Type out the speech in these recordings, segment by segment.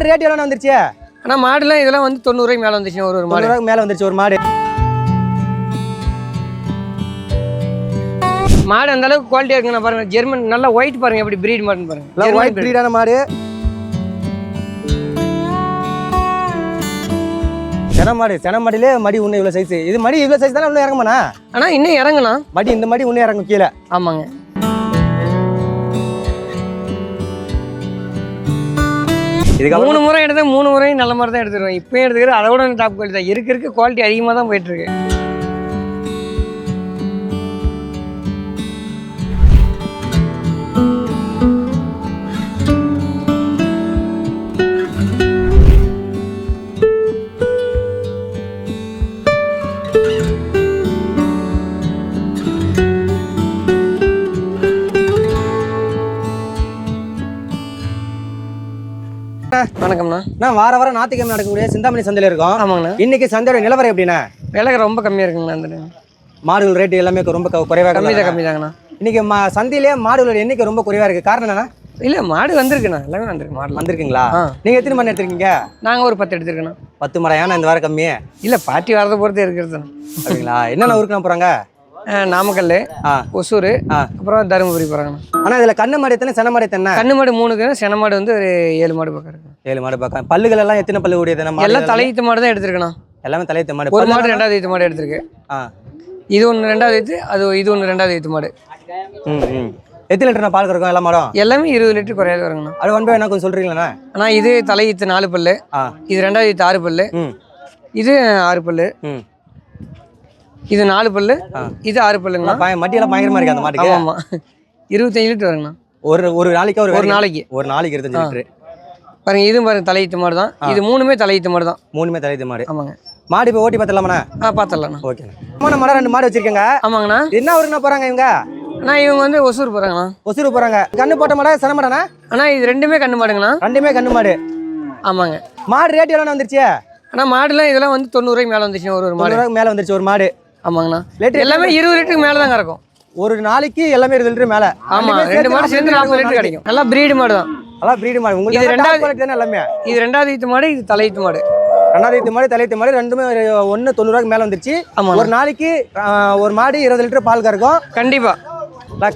மாடு ரேட் எவ்வளோ வந்துருச்சு? ஆனால் மாடுலாம் இதெல்லாம் வந்து தொண்ணூறுரூவாய்க்கு மேலே வந்துச்சுண்ணா ஒரு ஒரு மாடு. மேலே வந்துருச்சு ஒரு மாடு. மாடு அந்த அளவுக்கு குவாலிட்டியாக இருக்குண்ணா பாருங்க. ஜெர்மன் நல்லா ஒயிட் பாருங்க எப்படி பிரீட் மாடுன்னு பாருங்க. ஒயிட். ப்ரீடான மாடு. சென மாடு சென மாடிலே மடி இன்னும் இவ்வளோ சைஸ் இது மடி இவ்வளோ சைஸ் தானே இன்னும் இறங்குமாண்ணா? ஆனா இன்னும் இறங்குண்ணா. மடி இந்த மடி இன்னும் இறங்கும் கீழே. ஆமாங்க. இதுக்கு மூணு முறை எடுத்தேன் மூணு முறையும் நல்ல மாதிரி தான் எடுத்துருவேன். இப்போயும் எடுத்துக்கிறேன். அதை விட டாப் குவாலிட்டி தான். இருக்க இருக்க குவாலிட்டி அதிகமாக தான் போயிட்டு நான் வார வாரம் ஞாயிற்றுக்கிழமை நடக்கக்கூடிய சிந்தாமணி சந்தையில் இருக்கோம். ஆமாங்கண்ணா. இன்னைக்கு சந்தையோட நிலவரம் எப்படின்னா விலை ரொம்ப கம்மியாக இருக்குங்கண்ணா அந்த. மாடுகள் ரேட் எல்லாமே ரொம்ப குறைவாக கம்மி தான் கம்மி தாங்கண்ணா இன்னைக்கு மா சந்தையிலே மாடுகளோட எண்ணிக்கை ரொம்ப குறைவா இருக்கு. காரணம் என்னன்னா இல்லை மாடு வந்திருக்குண்ணா. எல்லாமே வந்திருக்கு மாடலாம் வந்திருக்கீங்களா. நீங்க எத்தனை மணி எடுத்திருக்கீங்க? நாங்கள் ஒரு பத்து எடுத்துருக்கோண்ணா. பத்து மரம் ஏன்னா இந்த வாரம் கம்மி இல்லை பாட்டி வரதை பொறுத்து இருக்கிறது அப்படிங்களா? என்னென்ன ஊருக்கு போறாங்க? நாமக்கல் ஒசூர். அப்புறம் தருமபுரி போகிறாங்கண்ணா ஆனா இதுல கண்ணு மாடு எத்தனை? சென மாடு எத்தனை? கண்ணு மாடு மூணுக்கு சென மாடு வந்து ஒரு ஏழு மாடு பக்கம் இருக்கு. ஏழு மாடு பார்க்க பல்லுகள் எல்லாம் எத்தனை பல்லு மாடு எல்லாம் தலையீத்து மாடு தான் எடுத்துருக்கணும் எல்லாமே தலையத்த மாடு. ஒரு மாடு ரெண்டாவது ஈத்து மாடு எடுத்திருக்கு. ஆ. இது ஒன்று ரெண்டாவது ஈத்து அது இது ஒன்று ரெண்டாவது ஈத்து மாடு. ம் ம். எத்தனை லிட்டர் பால் கறக்கும் எல்லா மாடும்? எல்லாமே இருபது லிட்டர் குறையாது வருங்கண்ணா. அது ஒன் பை என்ன கொஞ்சம் சொல்றீங்களா ஆனால் இது தலையீத்து நாலு பல்லு இது ரெண்டாவது ஈத்து ஆறு பல்லு இது ஆறு பல்லு ம். இது நாலு பல்லு இது ஆறு பல்லுங்கண்ணா. மட்டியெல்லாம் பயங்கரமா இருக்கு அந்த மாட்டுக்கு. ஆமாம் இருபத்தஞ்சு லிட்டர் வருங்கண்ணா. ஒரு ஒரு நாளைக்கு ஒரு ஒரு நாளைக்கு. ஒரு நாளைக்கு இருபத்தஞ்சு லிட்டரு. பாருங்க இதுவும் பாருங்க தலையீத்து மாடு தான். இது மூணுமே தலையீத்து மாடு தான். மூணுமே தலையத்த மாடு. ஆமாங்க. மாடு இப்போ ஓட்டி பார்த்தலாமாண்ணா ஆ பார்த்துடலாண்ணா. ஓகேண்ணா மரம் ரெண்டு மாடு வச்சிருக்கேங்க. ஆமாங்கண்ணா. என்ன ஊருக்குண்ணா போறாங்க இவங்க? அண்ணா இவங்க வந்து ஒசூர் போகிறாங்கண்ணா ஒசூர் போறாங்க. கண்ணு போட்ட மாடா சென மாடாண்ணா? அண்ணா இது ரெண்டுமே கண்ணு மாடுங்கண்ணா. ரெண்டுமே கண்ணு மாடு. ஆமாங்க. மாடு ரேட் எவ்வளோ வந்துருச்சு? அண்ணா மாடுலாம் இதெல்லாம் வந்து தொண்ணூறுரூவாய்க்கு மேலே வந்துச்சுண்ணா ஒரு ஒரு மாடு. மேல வந்துருச்சு ஒரு மாடு. ஆமாங்கண்ணா. லிட்டர் எல்லாமே இருபது லிட்டருக்கு மேலே தான் கறக்கும் ஒரு நாளைக்கு எல்லாமே இருபது லிட்டர் மேல. ஆமா ரெண்டு மாடு சேர்ந்து நாற்பது லிட்டர் கிடைக்கும். நல்லா பிரீடு மாடு தான். அதான் பிரீடு மாடு. உங்களுக்கு இது ரெண்டாவது குவாலிட்டி தானே எல்லாமே? இது ரெண்டாவது ஈத்து மாடு இது தலையீத்து மாடு. ரெண்டாவது ஈத்து மாடு தலையத்து மாடு ரெண்டுமே ஒன்று தொண்ணூறுவாய்க்கு மேல வந்துருச்சு. ஆமா ஒரு நாளைக்கு ஒரு மாடு இருபது லிட்டர் பால் கறக்கும். கண்டிப்பா.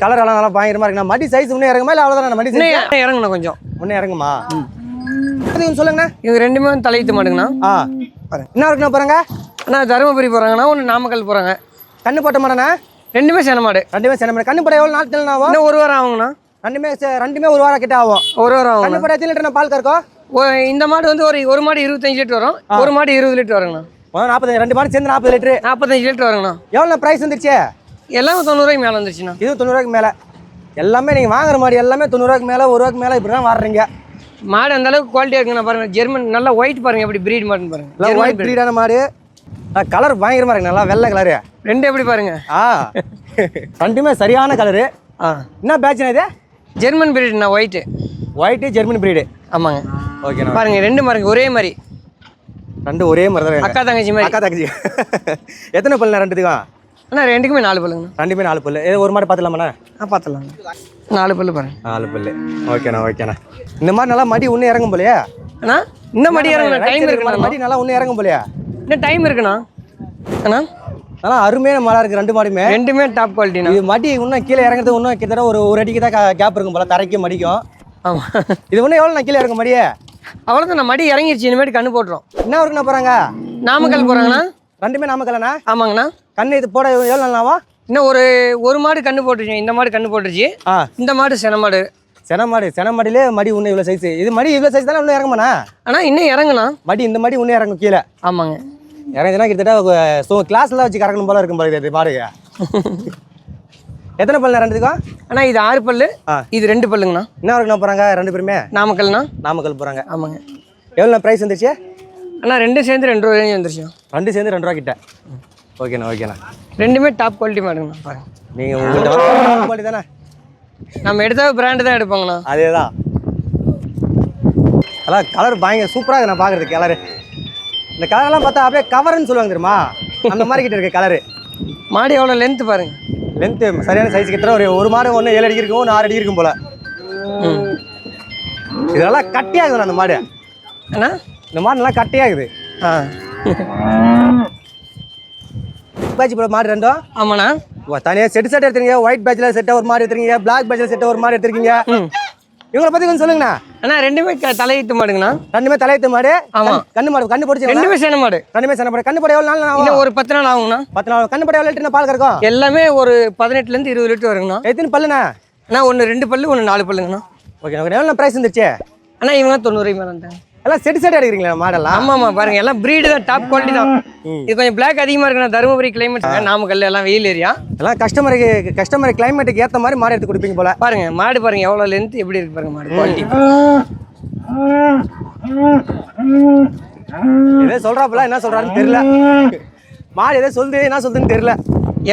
கலர் எல்லாம் நல்லா பயங்கரமா இருக்குண்ணா. மடி சைஸ் இன்னும் இறங்குமா இல்லை அவ்வளோதான் மடி இன்னும் சைஸ் இற- இறங்கணும் கொஞ்சம். முன்னே இறங்குமா? சொல்லுங்கண்ணா. இவங்க ரெண்டுமே தலையீத்து மாடுங்கண்ணா. ஆ. என்ன இருக்குண்ணா போறாங்க அண்ணா தருமபுரி போகிறாங்கண்ணா ஒன்று நாமக்கல் போகிறாங்க கண்ணு போட்ட மாடண்ணா ரெண்டுமே சேன மாடு. ரெண்டுமே சின்ன மாடு. கண்ணு போட எவ்வளோ நாட்கள் ஆகும்? இன்னும் ஒரு வாரம் ஆகுங்கண்ணா. ரெண்டுமே ரெண்டுமே ஒரு வாரம் கிட்ட ஆகும். ஒரு வாரம் கண்ணு ஆகுங்கண்ணா போட எத்தனை லிட்டர் பால் கறக்கும்? இந்த மாடு வந்து ஒரு ஒரு மாடு இருபத்தஞ்சு லிட்டர் வரும். ஒரு மாடு இருபது லிட்டர் வருங்கண்ணா. நாற்பது ரெண்டு மாடு சேர்ந்து நாற்பது லிட்டரு. நாற்பத்தஞ்சு லிட்டர் வருங்கண்ணா. எவ்வளோ ப்ரைஸ் வந்துருச்சு? எல்லாம் தொண்ணூறுவாய்க்கு மேலே வந்துருச்சுண்ணா. இது தொண்ணூறுவாய்க்கு மேலே. எல்லாமே நீங்கள் வாங்குற மாடு எல்லாமே தொண்ணூறுவாய்க்கு மேலே ஒரு ரூபாய்க்கு மேலே இப்படி தான் வாடுறீங்க மாடு அந்த அளவுக்கு குவாலிட்டியாக இருக்குண்ணா பாருங்க. ஜெர்மன் நல்லா ஒயிட் பாருங்க எப்படி பிரீட் மாடுன்னு பாருங்க. எல்லாம் ஜெர்மன் ஒயிட். ப்ரீடான மாடு. கலர் பயங்கரமாக இருக்கு. நல்லா வெள்ளை கலரு ரெண்டு எப்படி பாருங்க? ஆ. ரெண்டுமே சரியான கலரு ஆ. என்ன பேட்ச்னா இது? ஜெர்மன் பிரீட்ண்ணா ஒயிட்டு ஒயிட்டு ஜெர்மனி ப்ரீடு ஆமாங்க. ஓகேண்ணா பாருங்க ரெண்டு பாருங்க ஒரே மாதிரி. ரெண்டு ஒரே மாதிரி தான். இருக்கு. அக்கா தங்கச்சி மாதிரி. அக்கா தங்கச்சி. எத்தனை பல்லுண்ணா ரெண்டுத்துக்கும்? அண்ணா ரெண்டுக்குமே நாலு பல்லுங்கண்ணா. ரெண்டுமே நாலு பல்லு. இது ஒரு மாடு பார்த்துலாமாண்ணா ஆ பார்த்துலாம் நாலு பல்லு பாருங்க. நாலு பல்லு. ஓகேண்ணா ஓகேண்ணா இந்த மாதிரி நல்லா மடி ஒன்று இறங்கும் போலையா? அண்ணா இன்னும் மடி இறங்கணும். டைம் இருக்குண்ணா மடி நல்லா ஒன்று இறங்கும் போலையா? இன்னும் டைம் இருக்குண்ணா. அண்ணா? நல்லா அருமையான மாடா இருக்கு ரெண்டு மாடுமே. ரெண்டுமே டாப் குவாலிட்டிண்ணா இது மடி இன்னும் கீழே இறங்குறது இன்னும் கிட்டத்தட்ட ஒரு ஒரு அடிக்கு தான் கேப் இருக்கும் போல தரைக்கு மடிக்கும். ஆமாம் இது இன்னும் எவ்வளோ நான் கீழே இறங்க மடியே? அவ்வளோதான் நான் மடி இறங்கிருச்சு இனிமேட்டு கண்ணு போட்டுரும். என்ன இருக்குண்ணா போகிறாங்க நாமக்கல் போகிறாங்கண்ணா ரெண்டுமே நாமக்கல்லண்ணா? ஆமாங்கண்ணா. கண்ணு இது போட எவ்வளோ நாளாவா இன்னும் ஒரு ஒரு மாடு கண்ணு போட்டுருச்சு இந்த மாடு கண்ணு போட்டுருச்சு. ஆ. இந்த மாடு சென மாடு. சென மாடு சென மாடிலே மடி இன்னும் இவ்வளோ சைஸ் இது மடி இவ்வளோ சைஸ் தானே இன்னும் இறங்குமாண்ணா? ஆனால் இன்னும் இறங்குண்ணா. மடி இந்த மடி இன்னும் இறங்கும் கீழே. ஆமாங்க. இறங்குதுன்னா கிட்டத்தட்ட ஸோ கிளாஸ்லாம் வச்சு கறக்கணும் போல இருக்கும் போல இது மாடுங்க எத்தனை பல்லு ரெண்டுத்துக்கும் அண்ணா இது ஆறு பல்லு. ஆ. இது ரெண்டு பல்லுங்கண்ணா. என்ன இருக்குண்ணா போகிறாங்க ரெண்டு பேருமே? நாமக்கல்ண்ணா நாமக்கல் போகிறாங்க ஆமாங்க. எவ்வளோ ப்ரைஸ் வந்துருச்சு? அண்ணா ரெண்டும் சேர்ந்து ரெண்டு ரூபா வந்துருச்சு ரெண்டு சேர்ந்து ரெண்டு ரூபா கிட்ட ஓகேண்ணா ஓகேண்ணா. ரெண்டுமே டாப் குவாலிட்டி மாடுங்கண்ணா பாருங்க நீங்கள் உங்கள்கிட்ட குவாலிட்டி தானே? நம்ம எடுத்தா பிராண்டு தான் எடுப்பாங்கண்ணா. அதே தான் அதான் கலர் பயங்கர சூப்பராக இருக்கு நான் பார்க்குறதுக்கு கலரு இந்த கலர்லாம் பார்த்தா அப்படியே கவர்னு சொல்லுவாங்க தெரியுமா? அந்த மாதிரி கிட்ட இருக்கு கலரு. மாடு எவ்வளோ லென்த் பாருங்க. லென்த்து சரியான சைஸ் கிட்ட ஒரு ஒரு மாடு ஒன்று ஏழு அடி இருக்கும் ஒன்று ஆறு அடி இருக்கும் போல. இதெல்லாம் கட்டியாகுது அந்த மாடு. அண்ணா? இந்த மாடு நல்லா கட்டையாகுது ஆ. பேட்ச் இப்போ மாடு ரெண்டும் ஆமாண்ணா. தனியாக செட் செட் எடுத்துருக்கீங்க. ஒயிட் பேட்சில் செட்டாக ஒரு மாடு எடுத்துருக்கீங்க. பிளாக் பேட்சில் செட்டாக ஒரு மாடு எடுத்துருக்கீங்க. இவங்களை பற்றி கொஞ்சம் சொல்லுங்கண்ணா. அண்ணா ரெண்டுமே தலையீத்து மாடுங்கண்ணா. ரெண்டுமே தலையத்து மாடு. ஆமா. கண்- கண்ணு மாடு கண்ணு போடுச்சு ரெண்டுமே சேன மாடு. ரெண்டுமே சண்டை போடு கண்ணு போட எவ்வளோ நாள் ஆகும்? ஒரு பத்து நாள் ஆகுங்கண்ணா. பத்து நாள் கண்ணு போட எவ்வளோ லிட்டர் பால் கறக்கும்? எல்லாமே ஒரு பதினெட்டுலேருந்து இருபது லிட்டர் வருங்கண்ணா. எத்தனை பல்லுண்ணா? அண்ணா ஒன்று ரெண்டு பல்லு ஒன்று நாலு பல்லுங்கண்ணா. Okay okay. எவ்வளோ ப்ரைஸ் இருந்துச்சு? அண்ணா இவங்க தொண்ணூறு மேலே எல்லாம் செட் செட் எடுக்கிறீங்களா மாடெல்லாம் ஆமாம் ஆமாம் பாருங்க எல்லாம் பிரீடு தான் டாப் குவாலிட்டி தான். இது கொஞ்சம் பிளாக் அதிகமாக இருக்குண்ணா தருமபுரி கிளைமேட் நாமக்கல் எல்லாம் வெயில் ஏரியா. எல்லாம் கஸ்டமருக்கு கஸ்டமர் கிளைமேட்டுக்கு ஏற்ற மாதிரி மாடு எடுத்து கொடுப்பீங்க போல. பாருங்க மாடு பாருங்க எவ்வளோ லென்த் எப்படி இருக்கு பாருங்க மாடு குவாலிட்டி ஏதோ சொல்றாப்புல என்ன சொல்றாருன்னு தெரியல. மாடு ஏதோ சொல்லுது என்ன சொல்லுதுன்னு தெரியல.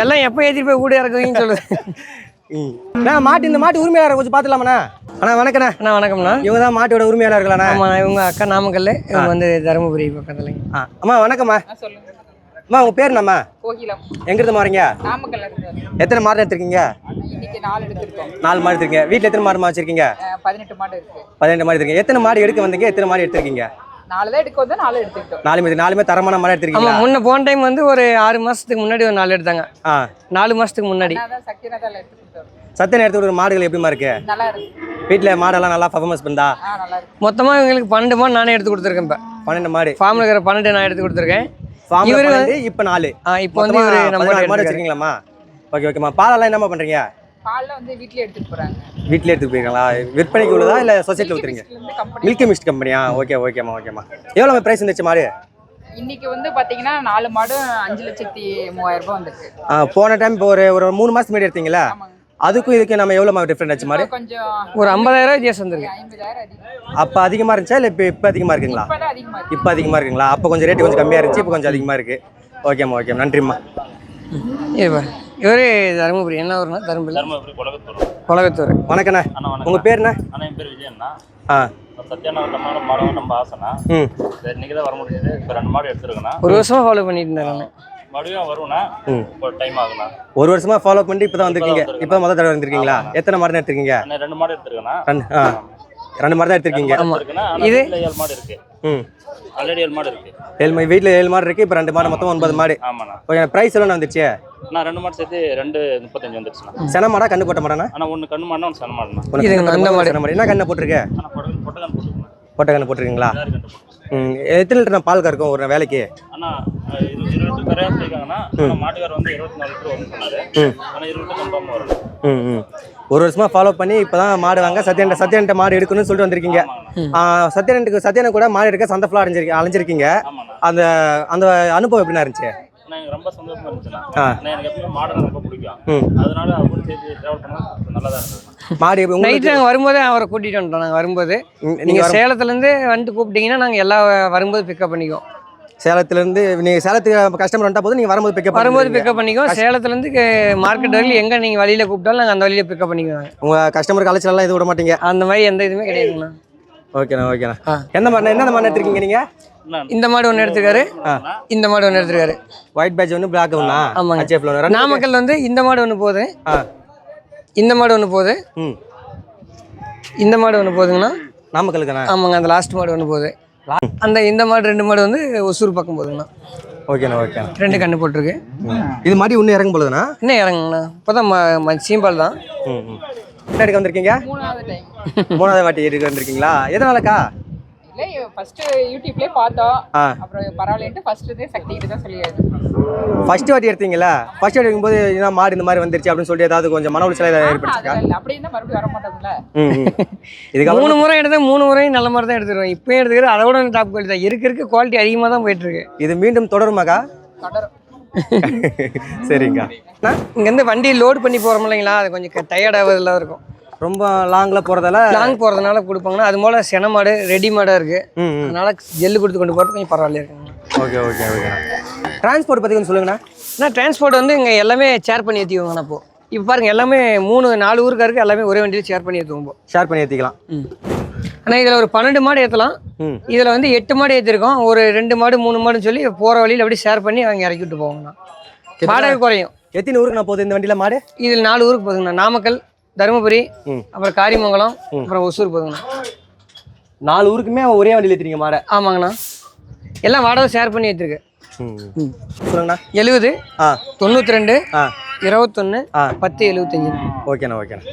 எல்லாம் எப்போ ஏற்றிட்டு போய் கூட இறக்குவீங்கன்னு சொல்லுது. அண்ணா மாட்டு இந்த மாட்டு உரிமையாளர் கொஞ்சம் பார்த்துலாமாண்ணா அண்ணா வணக்கண்ணா. அண்ணா வணக்கம்ண்ணா. இவங்க தான் மாட்டோட உரிமையாளர்களாண்ணா ஆமாம் இவங்க அக்கா நாமக்கல் இவங்க வந்து தருமபுரி பக்கத்துல ஆ அம்மா வணக்கம்மா. சொல்லுங்க. அம்மா உங்கள் பேர் கோகிலம் எங்கிருந்து வரீங்க எத்தனை மாடு எடுத்திருக்கீங்க? இன்னைக்கு நாலு மாடு எடுத்திருக்கீங்க. வீட்டில் எத்தனை மாடு வச்சிருக்கீங்க? பதினெட்டு மாடு இருக்கு. பதினெண்டு மாடு எடுத்திருக்கீங்க. எத்தனை மாடு எடுக்க வந்தீங்க? எத்தனை மாடு எடுத்திருக்கீங்க? நாலு தான் எடுக்க வந்தா நாலு எடுத்துக்கிட்டோம். நாலு மீது நாலுமே தரமான மாடு எடுத்திருக்கீங்களா? ஆமாம் முன்ன போன டைம் வந்து ஒரு ஆறு மாதத்துக்கு முன்னாடி ஒரு நாலு எடுத்தாங்க. ஆ. நாலு மாதத்துக்கு முன்னாடி. நான் தான் சக்திநாதால எடுத்துக்கிட்டோம். சத்த நேரத்துக்கு ஒரு மாடுகள் எப்படிமா இருக்கு? நல்லா இருக்கு. வீட்டில் மாடெல்லாம் நல்லா பர்ஃபார்மன்ஸ் பண்ணா ஆ நல்லா இருக்கு. மொத்தமாக இவங்களுக்கு பன்னெண்டு மாடு நானே எடுத்து கொடுத்துருக்கேன் இப்போ. பன்னெண்டு மாடு. ஃபார்மில் இருக்கிற பன்னெண்டு நான் எடுத்து கொடுத்துருக்கேன். இவரு பன்னெண்டு இப்போ நாலு. ஆ இப்போ வந்து இவர் நம்ம மாடு. வச்சிருக்கீங்களாம்மா? ஓகே ஓகேம்மா பாலெல்லாம் என்னம்மா பண்ணுறீங்க பால்ல வந்து வீட்லயே எடுத்துட்டு போறாங்க. வீட்டிலே எடுத்துட்டு போயிருங்களா விற்பனைக்கு உள்ளதா இல்லை சொசைட்டியில் ஊற்றுறீங்க மில்கி மிஸ்ட் கம்பெனியா ஓகே ஓகேம்மா ஓகேம்மா எவ்வளோ ப்ரைஸ் இருந்துச்சு மாடு? இன்னைக்கு வந்து பாத்தீங்கன்னா நாலு மாடு அஞ்சு லட்சத்தி மூவாயிரம் ரூபாய் வந்திருக்கு. ஆ, போன டைம் இப்போ ஒரு ஒரு மூணு மாதம் முன்னாடி எடுத்தீங்களா? அதுக்கும் இதுக்கு நம்ம எவ்வளோ டிஃப்ரெண்ட் ஆச்சு மாடு? இப்போ கொஞ்சம் ஒரு ஐம்பதாயிரம் வித்தியாசம் வந்திருக்கு. அப்போ அதிகமாக இருந்துச்சா இல்லை இப்போ இப்போ அதிகமாக இருக்குங்களா? இப்போ அதிகமாக இருக்குங்களா? அப்போ கொஞ்சம் ரேட்டு கொஞ்சம் கம்மியாக இருந்துச்சு இப்போ கொஞ்சம் அதிகமாக இருக்குது ஓகேம்மா ஓகே நன்றிம்மா. இவர் தருமபுரி. என்ன ஊருனா தருமபுரி. தருமபுரி குலகத்தூர் குலகத்தூர் வணக்கண்ணா. அண்ணா வணக்கம் உங்கள் பேர் என்ன? அண்ணா என் பேர் விஜயண்ணா. ஆ. சத்யானா நம்மளால மாடம் நம்ம ஆசைண்ணா. ம். சரி இன்னைக்கு தான் வர முடியுது. இப்போ ரெண்டு மாடு எடுத்துருக்கேண்ணா. ஒரு வருஷமா ஃபாலோ பண்ணிட்டு இருந்தாங்க மறுபடியும் வருவேண்ணா ம். ஒரு டைம் ஆகுண்ணா. ஒரு வருஷமா ஃபாலோ பண்ணிட்டு இப்போ தான் வந்திருக்கீங்க. இப்பதான் இப்போ தான் முதல் தடவை வந்திருக்கீங்களா? எத்தனை மாடு எடுத்திருக்கீங்க? அண்ணா ரெண்டு மாடு எடுத்துருக்கேண்ணா. ரெண்டு ஆ. ரெண்டு மாடு தான் எடுத்திருக்கீங்க. ஆமா. இருக்குண்ணா ஆனால் இது- ஏழு மாடு இருக்கு. ம். ஆல்ரெடி ஏழு மாடு இருக்கு. ஏழு வீட்டில் ஏழு மாடு இருக்குது இப்போ ரெண்டு மாடு மொத்தம் ஒன்பது மாடு. ஆமாண்ணா. ஓகே ப்ரைஸ் எவ்வளோ வந்துச்சு? நான் ரெண்டு மாடு சேர்த்து ரெண்டு முப்பத்தஞ்சு வந்துருச்சுண்ணா. சென மாடா கண்ணு போட்ட மாடாண்ணா? ஆனால் ஒன்று கண்ணு மாடுனா ஒன்று சன மாடுண்ணா. உனக்கு இதுங்க, கண்ணு அந்த போட்ட மாடு. சென மாடு. என்ன கண்ணை போட்டிருக்க? ஆனால் பொட்டை பொட்டகன் போட்டுருக்கேன் போட்ட கண்ணு போட்டிருக்கீங்களா எத்தனை லிட்டர் பால் கறக்கும் ஒரு வேலைக்கு? அண்ணா இருபது லிட்டர் மாட்டுக்கார் வந்து இருபத்தி நாலு லிட்டர் வரும்னு சொன்னாரு. ஆனால் இருபது லிட்டர் கன்ஃபார்மாக வரும் ம் ம். ஒரு வருஷமா ஃபாலோ பண்ணி இப்போ தான் மாடு வாங்க சத்யன்ட்ட சத்யன்ட்ட மாடு எடுக்கணும்னு சொல்லிட்டு வந்திருக்கீங்க. சத்யனுக்கு சத்யனை கூட மாடு எடுக்க சந்தை ஃபுல்லாக அலைஞ்சிருக்கீங்க. அலைஞ்சிருக்கீங்க அந்த அந்த அனுபவம் எப்படிண்ணா இருந்துச்சு? அண்ணா எனக்கு ரொம்ப சந்தோஷமா இருந்துச்சுண்ணா. எனக்கு எப்பவுமே மாடல் ரொம்ப பிடிக்கும். அதனால அவங்க சேர்த்து ட்ராவல் பண்ணா நல்லா தான் இருந்தது மாடு எப்படி நைட்டு உங்களுக்கு நாங்கள் வரும்போதே அவரை கூட்டிகிட்டு வந்துட்டோம் நாங்கள் வரும்போது. நீங்கள் சேலத்துலேருந்து வந்துட்டு கூப்பிட்டீங்கன்னா நாங்கள் எல்லா வரும்போது பிக்கப் பண்ணிக்குவோம். சேலத்துலேருந்து நீங்கள் சேலத்துக்கு கஸ்டமர் வந்துட்டா போதும் நீங்கள் வரும்போது பிக்கப் வரும்போது பிக்கப் பண்ணிக்குவோம். சேலத்துலேருந்து மார்க்கெட் வரைக்கும் எங்கே நீங்கள் வழியில் கூப்பிட்டாலும் நாங்கள் அந்த வழியில் பிக்கப் பண்ணிக்குவோம் உங்கள் கஸ்டமருக்கு அலைச்சலாம் எதுவும் விட மாட்டீங்க? அந்த மாதிரி எந்த இதுவுமே கிடையாதுங்கண்ணா ஓகேண்ணா ஓகேண்ணா. எந்த மாடு என்ன மாடு எடுத்திருக்கீங்க நீங்கள் இந்த மாடு ஒன்று எடுத்துருக்காரு. இந்த மாடு ஒன்று எடுத்துருக்காரு. ஒயிட் பேட்ச் ஒன்று பிளாக் ஒன்றா ஆமாங்க. ஹெச்எஃப்ல ஒன்று நாமக்கல் வந்து இந்த மாடு ஒன்று போகுது. ஆ. இந்த மாடு ஒன்று போகுது. ம். இந்த மாடு ஒன்று போகுதுங்கண்ணா. நாமக்கலுக்குண்ணா ஆமாங்க அந்த லாஸ்ட் மாடு ஒன்று போகுது. அந்த இந்த மாடு ரெண்டு மாடு வந்து ஒசூர் பக்கம் போகுதுங்கண்ணா ஓகேண்ணா ஓகேண்ணா. ரெண்டு கண்ணு போட்டிருக்கு. இது மாடி இன்னும் இறங்கும் பொழுதுண்ணா இன்னும் இறங்குங்கண்ணா. இப்போ தான் சீம்பால் தான். ம் ம். என்ன எடுக்க வந்திருக்கீங்க? மூணாவது டைம் மூணாவது வாட்டி எடுக்க வந்திருக்கீங்களா? எதனாலக்கா? இல்ல ஃபர்ஸ்ட் யூடியூப்லயே பார்த்தோம். அப்புறம் பரவாயில்லன்ட்டு ஃபர்ஸ்ட் இதே சக்தி கிட்ட தான் சொல்லியாச்சு. ஃபர்ஸ்ட் வாட்டி எடுத்தீங்களா? ஃபர்ஸ்ட் வாட்டி எடுக்கும்போது என்ன மாடு இந்த மாதிரி வந்துருச்சு அப்படின்னு சொல்லிட்டு ஏதாவது கொஞ்சம் மன உளைச்சல் ஏதாவது இல்ல. அப்படியே இருந்தா மறுபடியும் வர மாட்டோம்ல. இதுக்கப்புறம் மூணு முறை எடுத்தா மூணு முறையும் நல்ல மாதிரி தான் எடுத்துருவோம் இப்போயும் எடுத்துக்கிறது அதை விட டாப் குவாலிட்டி தான். இருக்க இருக்க குவாலிட்டி அதிகமாக தான் போயிட்டு இருக்கு இது மீண்டும் தொடருமாக்கா? தொடரும். சரிங்கக்கா இங்கேருந்து வண்டி லோடு பண்ணி போகிறோம் இல்லைங்களா? அது கொஞ்சம் டயர்ட் ஆகுறதுல இருக்கும். ரொம்ப லாங்கில் போகிறதால லாங் போகிறதுனால கொடுப்பாங்கன்னா அது போல் சென மாடு ரெடி மாடாக இருக்குது அதனால ஜெல்லு கொடுத்து கொண்டு போகிறது கொஞ்சம் பரவாயில்ல இருக்குங்க. ஓகே ஓகே ஓகேண்ணா டிரான்ஸ்போர்ட் பற்றி கொஞ்சம் சொல்லுங்கண்ணா. ஆனால் டிரான்ஸ்போர்ட் வந்து இங்கே எல்லாமே ஷேர் பண்ணி ஏற்றிக்குவாங்கண்ணா இப்போ. இப்போ பாருங்க எல்லாமே மூணு நாலு ஊருக்காருக்கு எல்லாமே ஒரே வண்டியில் ஷேர் பண்ணி ஏற்றுவோம் ஷேர் பண்ணி ஏற்றிக்கலாம் ஆனால் இதில் ஒரு பன்னெண்டு மாடு ஏற்றலாம் இதில் வந்து எட்டு மாடு ஏற்றிருக்கோம் ஒரு ரெண்டு மாடு மூணு மாடுன்னு சொல்லி போகிற வழியில் அப்படியே ஷேர் பண்ணி அவங்க இறக்கி விட்டு போவாங்கண்ணா. வாடகை குறையும். எத்தனை ஊருக்கு நான் போகுது இந்த வண்டியில் மாடு? இதில் நாலு ஊருக்கு போகுதுங்கண்ணா. நாமக்கல் தருமபுரி. அப்புறம் காரிமங்கலம் அப்புறம் ஒசூர் போகுதுங்கண்ணா நாலு ஊருக்குமே ஒரே வண்டியில் ஏற்றுறீங்க மாடை ஆமாங்கண்ணா. எல்லாம் வாடகை ஷேர் பண்ணி ம். சொல்லுங்கண்ணா. எழுபது ஆ. தொண்ணூற்றி ரெண்டு ஆ. இருபத்தொன்று ஆ. பத்து எழுபத்தஞ்சு. ஓகேண்ணா ஓகேண்ணா.